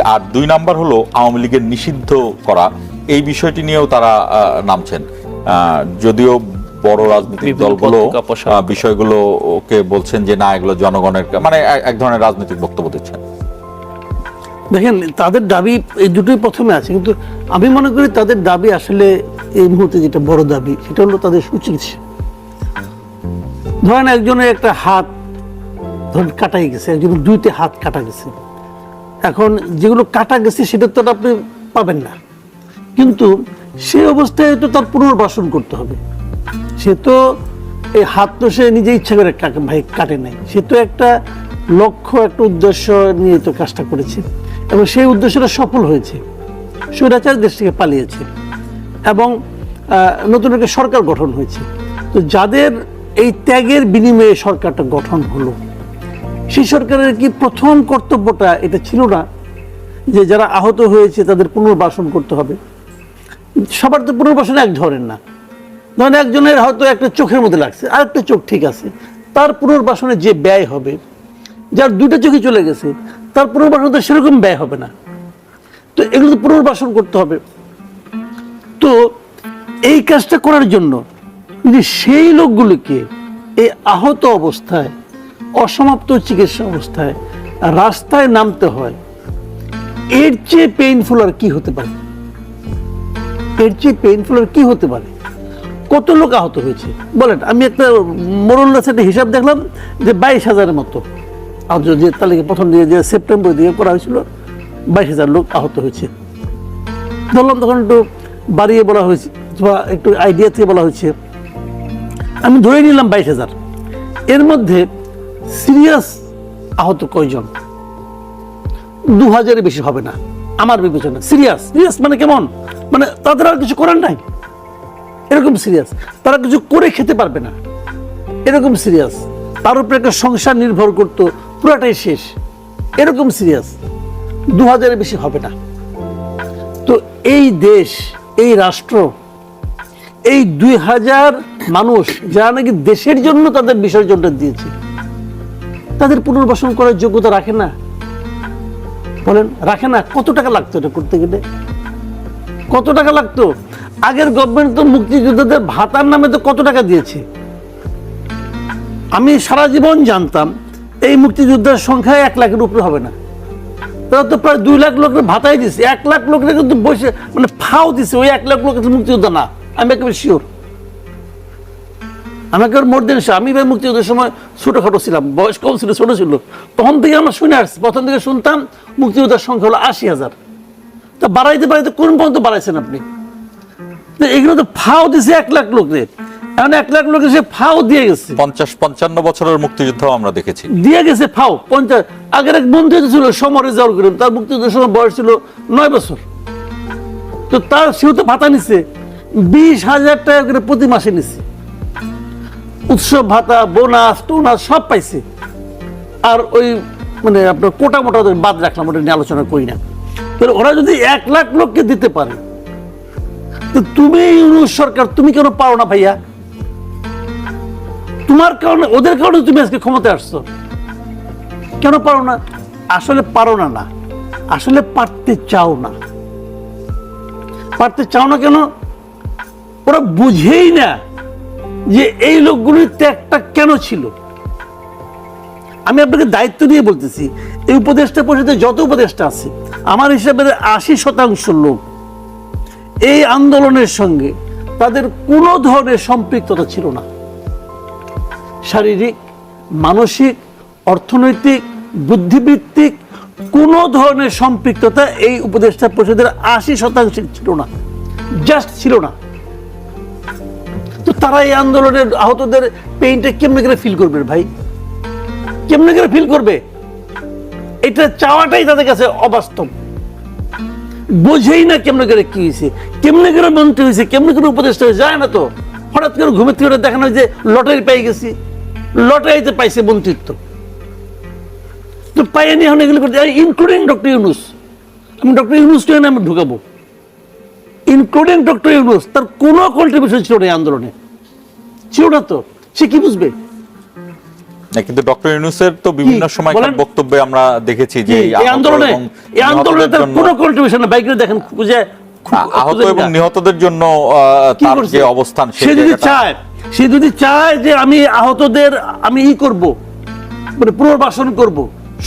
আর দুই নাম্বার হলো আওয়ামী লীগের নিষিদ্ধ করা। এই বিষয়টি নিয়েও তারা নামছেন। যদিও বড় রাজনৈতিক দলগুলো বিষয়গুলোকে বলছেন যে না এগুলো জনগণের মানে এক- এক ধরনের রাজনৈতিক বক্তব্য দিচ্ছেন। দেখেন তাদের দাবি এই দুটোই প্রথমে আছে কিন্তু আমি মনে করি তাদের দাবি আসলে এই মুহূর্তে যেটা বড় দাবি সেটা হলো তাদের সুচিকিৎসা। ধরেন একজনের একটা হাত ধরেন কাটাই গেছে একজনের দুইটা হাত কাটা গেছে। এখন যেগুলো কাটা গেছে সেটা তো আপনি পাবেন না। কিন্তু সেই অবস্থায় তো তার পুনর্বাসন করতে হবে। সে তো এই হাত তো সে নিজে ইচ্ছা করে ভাই কাটে নাই। সে তো একটা লক্ষ্য, একটা উদ্দেশ্য নিয়ে তো কাজটা করেছে এবং সেই উদ্দেশ্যটা সফল হয়েছে। স্বৈরাচার দেশ থেকে পালিয়েছে এবং নতুন একটা সরকার গঠন হয়েছে। তো যাদের এই ত্যাগের বিনিময়ে সরকারটা গঠন হলো সেই সরকারের কি প্রথম কর্তব্যটা এটা ছিল না যে যারা আহত হয়েছে তাদের পুনর্বাসন করতে হবে? সবার তো পুনর্বাসন এক ধরনের না। ধরেন একজনের হয়তো একটা চোখের মধ্যে লাগছে আর একটা চোখ ঠিক আছে, তার পুনর্বাসনে যে ব্যয় হবে, যার দুইটা চোখে চলে গেছে, তার পুনর্বাসন তো সেরকম ব্যয় হবে না। তো এগুলো তো পুনর্বাসন করতে হবে। তো এই কাজটা করার জন্য যদি সেই লোকগুলিকে এই আহত অবস্থায় অসমাপ্ত চিকিৎসা অবস্থায় রাস্তায় নামতে হয়। এর চেয়ে পেইনফুল আর কি হতে পারে? এর চেয়ে পেইনফুল আর কি হতে পারে? কত লোক আহত হয়েছে? বলেন, আমি একটা মোরল্লাস একটা হিসাব দেখলাম যে বাইশ হাজারের মতো। আহত যে তালিকা প্রথম দিকে যে সেপ্টেম্বর দিকে করা হয়েছিল, বাইশ হাজার লোক আহত হয়েছে। ধরলাম তখন একটু বাড়িয়ে বলা হয়েছে বা একটু আইডিয়া থেকে বলা হয়েছে। আমি ধরে নিলাম বাইশ হাজার। এর মধ্যে সিরিয়াস? আহত কয়জন? দু হাজারের বেশি হবে না, আমার বিবেচনা সিরিয়াস? সিরিয়াস মানে কেমন? মানে তাদের আর কিছু করার নাই? এরকম সিরিয়াস। তারা কিছু করে খেতে পারবে না। এরকম সিরিয়াস। তার উপরে একটা সংসার নির্ভর করতো, পুরাটাই শেষ। এরকম সিরিয়াস। দু হাজারের বেশি হবে না। তো এই দেশ, এই রাষ্ট্র, এই দুই হাজার মানুষ যারা নাকি দেশের জন্য তাদের বিসর্জনটা দিয়েছে তাদের পুনর্বাসন করার যোগ্যতা রাখে না। বলেন, রাখে না, কত টাকা লাগতো এটা করতে গেলে? কত টাকা লাগতো? আগের গভর্নমেন্ট তো মুক্তিযোদ্ধাদের ভাতার নামে তো কত টাকা দিয়েছে? আমি সারা জীবন জানতাম, এই মুক্তিযোদ্ধার সংখ্যা এক লাখের উপরে হবে না। তারা তো প্রায় দুই লাখ লোকের ভাতাই দিছে এক লাখ লোকের কিন্তু বসে মানে ফাও দিছে ওই এক লাখ লোকের মুক্তিযোদ্ধা না। আমি একেবারে শিওর আমি একেবারে মোর দেন আমি ভাই মুক্তিযুদ্ধের সময় ছোটখাটো ছিলাম বয়স কম ছিল ছোট ছিল। তখন থেকে আমরা শুনে আসছি প্রথম থেকে শুনতাম মুক্তিযোদ্ধার সংখ্যা হলো আশি হাজার। তা বাড়াইতে বাড়াইতে কোন পর্যন্ত বাড়াইছেন আপনি? এগুলো তো ফাও দিছে এক লাখ লোকের এখন এক লাখ লোকের সে ফাও দিয়ে গেছে। পঞ্চাশ পঞ্চান্ন বছরের মুক্তিযুদ্ধও আমরা দেখেছি। দিয়ে গেছে ফাও পঞ্চাশ। আগের এক বন্ধু ছিল সমরে যাওয়ার করিম তার মুক্তিযুদ্ধের সময় বয়স ছিল নয় বছর। তো তার সেও তো ভাতা নিছে। বিশ হাজার টাকা করে প্রতি মাসে নিছে। উৎসব, ভাতা, বোনাস, টোনাস সব পাইছে। আর ওই মানে আপনার কোটা মোটা বাদ রাখলাম, ওটা নিয়ে আলোচনা করি না। তাহলে ওরা যদি এক লাখ লোককে দিতে পারে, তো তুমি ইউনুস সরকার, তুমি কেন পারো না ভাইয়া? তোমার কারণে, ওদের কারণে তুমি আজকে ক্ষমতায় আসছো। কেন পারো না? আসলে পারো না না, আসলে পারতে চাও না। পারতে চাও না কেন? ওরা বুঝেই না যে এই লোকগুলির ত্যাগটা কেন ছিল? আমি আপনাকে দায়িত্ব দিয়ে বলতেছি, এই উপদেষ্টা পরিষদে যত উপদেষ্টা আছে, আমার হিসাবে আশি শতাংশ লোক এই আন্দোলনের সঙ্গে তাদের কোনো ধরনের সম্পৃক্ততা ছিল না। শারীরিক, মানসিক, অর্থনৈতিক, বুদ্ধিবৃত্তিক কোনো ধরনের সম্পৃক্ততা এই উপদেষ্টা পরিষদের আশি শতাংশ ছিল না, জাস্ট ছিল না। তো তারা এই আন্দোলনের আহতদের পেইনটা কেমনে করে ফিল করবে ভাই? কেমনে করে ফিল করবে? এটা চাওয়াটাই তাদের কাছে অবাস্তব। বোঝেই না কেমনে করে কি হয়েছে, কেমনে করে মন্ত্রী হয়েছে, কেমনে করে উপদেষ্টা হয়েছে যায় না তো। হঠাৎ করে ঘুমের থেকে দেখানো যে লটারি পেয়ে গেছি। লটারিতে পাইছে মন্ত্রিত্ব। তো পাইনি এখন এগুলো করতে ইনক্লুডিং ডক্টর ইউনুস। আমি ডক্টর ইউনুসকে আমি ঢুকাবো। ইনক্লুডিং ডক্টর ইউনুস তার কোনো কন্ট্রিবিউশন ছিল না এই আন্দোলনে। ছিল না তো। সে কি বুঝবে? কিন্তু ডক্টর ইউনুসের তো বিভিন্ন সময় বক্তব্যে আমরা দেখেছি যে এই আন্দোলনে? এই আন্দোলনে তার কোনো কন্ট্রিবিউশন নেই বাইকে দেখেন খুঁজে আহত এবং নিহতদের জন্য তার যে অবস্থান সে যদি চায় সে যদি চায় যে আমি আহতদের আমি ই করব মানে পুনর্বাসন করব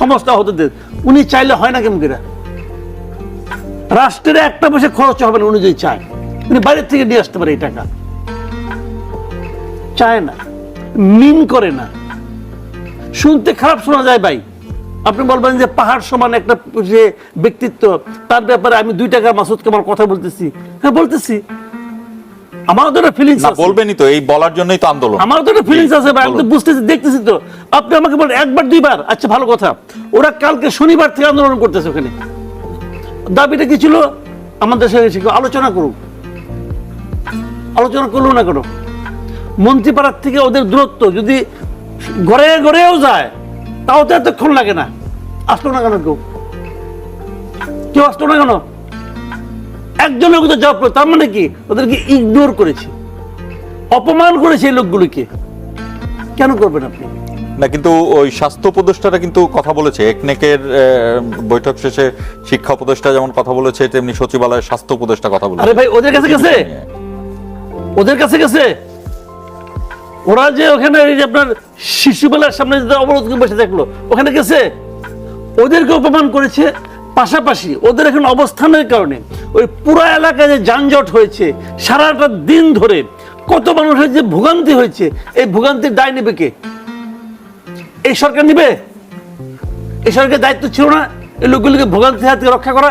সমস্ত আহতদের উনি চাইলে হয় না কেমন করে? রাষ্ট্রের একটা পয়সা খরচ হবে না উনি যদি চায়। উনি বাইরের থেকে নিয়ে আসতে পারে এই টাকা। চায় না মিন করে না। শুনতে খারাপ শোনা যায় ভাই। আপনি বলবেন যে পাহাড় সমান একটা যে ব্যক্তিত্ব তার ব্যাপারে আমি দুই টাকা মাসুদ কামাল কথা বলতেছি। হ্যাঁ বলতেছি। আমারও তো ফিলিংস না আছে। বলবেনই তো এই বলার জন্যই তো আন্দোলন। আমারও তো একটা ফিলিংস আছে ভাই আমি তো বুঝতেছি দেখতেছি তো। আপনি আমাকে বলেন একবার দুইবার। আচ্ছা ভালো কথা। ওরা কালকে শনিবার থেকে আন্দোলন করতেছে ওখানে। দাবিটা কি ছিল? আমাদের সঙ্গে আলোচনা করুক। আলোচনা করল না কেন? মন্ত্রীপাড়ার থেকে ওদের দূরত্ব যদি ঘরে ঘরেও যায়, তাও তো এতক্ষণ লাগে না। আসলো না কেন কেউ? কেউ আসলো না কেন? একজনের কথা জবাব করে, তার মানে কি? ওদেরকে ইগনোর করেছে। অপমান করেছে এই লোকগুলোকে। কেন করবেন আপনি? না কিন্তু ওই স্বাস্থ্য উপদেষ্টারা কিন্তু কথা বলেছে। একনেকের বৈঠক শেষে শিক্ষা উপদেষ্টা যেমন কথা বলেছে তেমনি সচিবালয়ের স্বাস্থ্য উপদেষ্টা কথা বলেছে। আরে ভাই ওদের কাছে গেছে? ওদের কাছে গেছে? ওরা যে ওখানে এই যে আপনার শিশুবেলার সামনে যে অবরোধ করে বসে থাকল ওখানে গেছে? ওদেরকে অপমান করেছে। পাশাপাশি ওদের এখন অবস্থানের কারণে ওই পুরো এলাকায় যে যানজট হয়েছে সারাটা দিন ধরে কত মানুষের যে ভোগান্তি হয়েছে এই ভোগান্তির দায় নেবে কে? এই সরকার নিবে? এই সরকারের দায়িত্ব ছিল না? এই লোকগুলিকে ভোগান্তি হাত রক্ষা করা?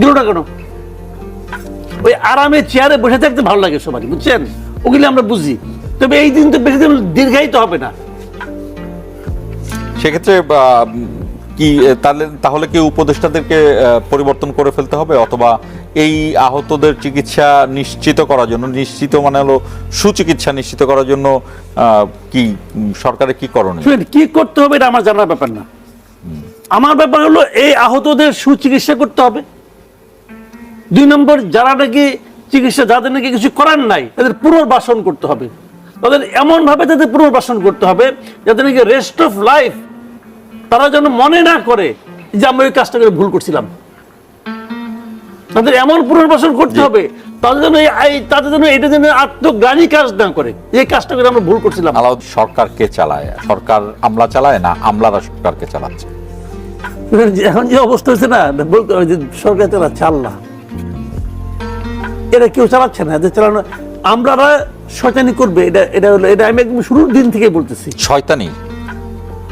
দিল না কেন? ওই আরামে চেয়ারে বসে থাকতে ভালো লাগে সবারই, বুঝছেন? ওগুলি আমরা বুঝি। তবে এই দিন তো বেশি দিন দীর্ঘায়িত হবে না। সেক্ষেত্রে কি তাহলে তাহলে কি উপদেষ্টাদেরকে পরিবর্তন করে ফেলতে হবে? অথবা এই আহতদের চিকিৎসা নিশ্চিত করার জন্য, নিশ্চিত মানে হলো সুচিকিৎসা নিশ্চিত করার জন্য কি, সরকারের কি করণীয়? কি করতে হবে এটা আমার জানার ব্যাপার না। আমার ব্যাপার হলো, এই আহতদের সুচিকিৎসা করতে হবে। দুই নম্বর, যারা নাকি চিকিৎসা, যাদের নাকি কিছু করার নাই, তাদের পুনর্বাসন করতে হবে। তাদের এমন ভাবে তাদের পুনর্বাসন করতে হবে, যাদের নাকি রেস্ট অফ লাইফ তারা যেন মনে না করে যে আমরা ওই কাজটা করে ভুল করছিলাম। তাদের এমন পুনর্বাসন করতে হবে তাদের জন্য এই- তাদের জন্য এটা যেন আত্মগ্লানি কাজ না করে এই কাজটা করে আমরা ভুল করছিলাম। আলাউদ্দিন সরকারকে চালায়? সরকার আমলা চালায় না আমলারা সরকারকে চালাচ্ছে? যে এখন যে অবস্থা হচ্ছে না বলতে হবে যে সরকার চালা চাল্লা এরা কেউ চালাচ্ছে না এদের চালানো আমরা শয়তানি করবে এটা এটা হলো এটা আমি একদম শুরুর দিন থেকে বলতেছি। শয়তানি?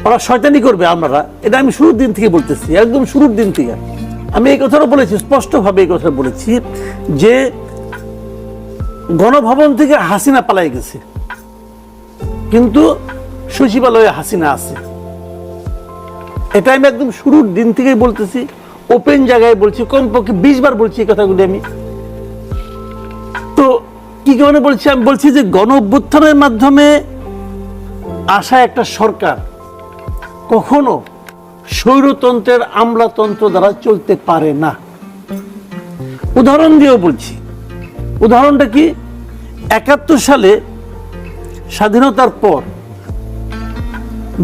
ওরা শয়তানি করবে আমরা এটা আমি শুরুর দিন থেকে বলতেছি, একদম শুরুর দিন থেকে। আমি এই কথাটা বলেছি, স্পষ্টভাবে এই কথা বলেছি যে গণভবন থেকে হাসিনা পালাই গেছে। কিন্তু সচিবালয়ে হাসিনা আছে। এটা আমি একদম শুরুর দিন থেকেই বলতেছি ওপেন জায়গায় বলছি, কমপক্ষে বিশ বার বলছি এই কথাগুলি আমি। তো কি কারণে বলছি? আমি বলছি যে গণ অভ্যুত্থানের মাধ্যমে আসা একটা সরকার কখনো স্বৈরতন্ত্রের আমলাতন্ত্র দ্বারা চলতে পারে না। উদাহরণ দিয়েও বলছি। উদাহরণটা কি? একাত্তর সালে স্বাধীনতার পর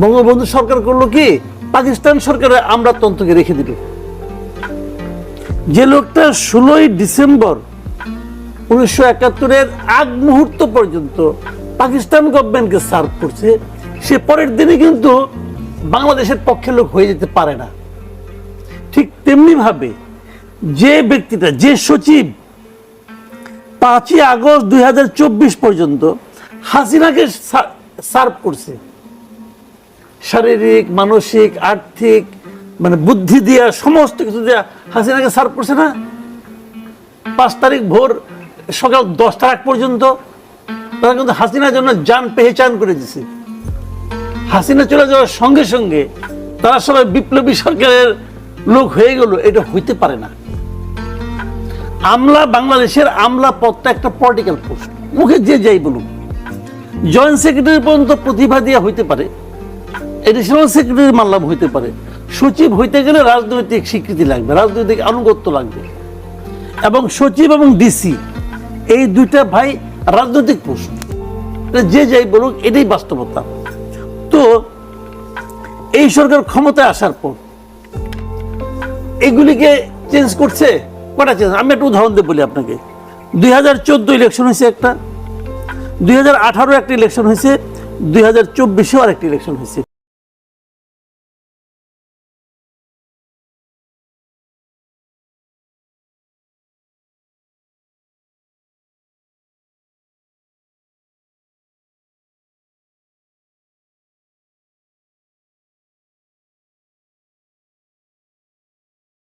বঙ্গবন্ধু সরকার করল কি? পাকিস্তান সরকারের আমলাতন্ত্রকে রেখে দিল। যে লোকটা ষোলোই ডিসেম্বর উনিশশো একাত্তরের আগ মুহূর্ত পর্যন্ত পাকিস্তান গভর্নমেন্টকে সার্ভ করছে, সে পরের দিনে কিন্তু বাংলাদেশের পক্ষে লোক হয়ে যেতে পারে না। ঠিক তেমনি ভাবে যে ব্যক্তিটা, যে সচিব, পাঁচই আগস্ট দুই হাজার চব্বিশ পর্যন্ত হাসিনাকে সার্ভ করছে। শারীরিক, মানসিক, আর্থিক মানে বুদ্ধি দিয়া সমস্ত কিছু দিয়া হাসিনাকে সার্ভ করছে না। পাঁচ তারিখ ভোর সকাল দশটা আগ পর্যন্ত তারা কিন্তু হাসিনার জন্য যান পেহেচান করে দিছে। হাসিনা চলে যাওয়ার সঙ্গে সঙ্গে তারা সবাই বিপ্লবী সরকারের লোক হয়ে গেল, এটা হইতে পারে না। আমলা বাংলাদেশের আমলা পদটা একটা পলিটিক্যাল পোস্ট মুখে যে যাই বলুক। জয়েন্ট সেক্রেটারি পর্যন্ত প্রতিভা দিয়া হইতে পারে এডিশনাল সেক্রেটারি মানলাম হইতে পারে। সচিব হইতে গেলে রাজনৈতিক স্বীকৃতি লাগবে, রাজনৈতিক আনুগত্য লাগবে। এবং সচিব এবং ডিসি এই দুইটা ভাই রাজনৈতিক পোস্ট যে যাই বলুক, এটাই বাস্তবতা। কিন্তু এই সরকার ক্ষমতায় আসার পর এগুলিকে চেঞ্জ করছে? কটা চেঞ্জ আমি একটা উদাহরণ দিয়ে বলি আপনাকে। দুই হাজার চোদ্দ ইলেকশন হয়েছে একটা, দুই হাজার আঠারো একটা ইলেকশন হয়েছে, দুই হাজার চব্বিশেও আর একটা ইলেকশন হয়েছে।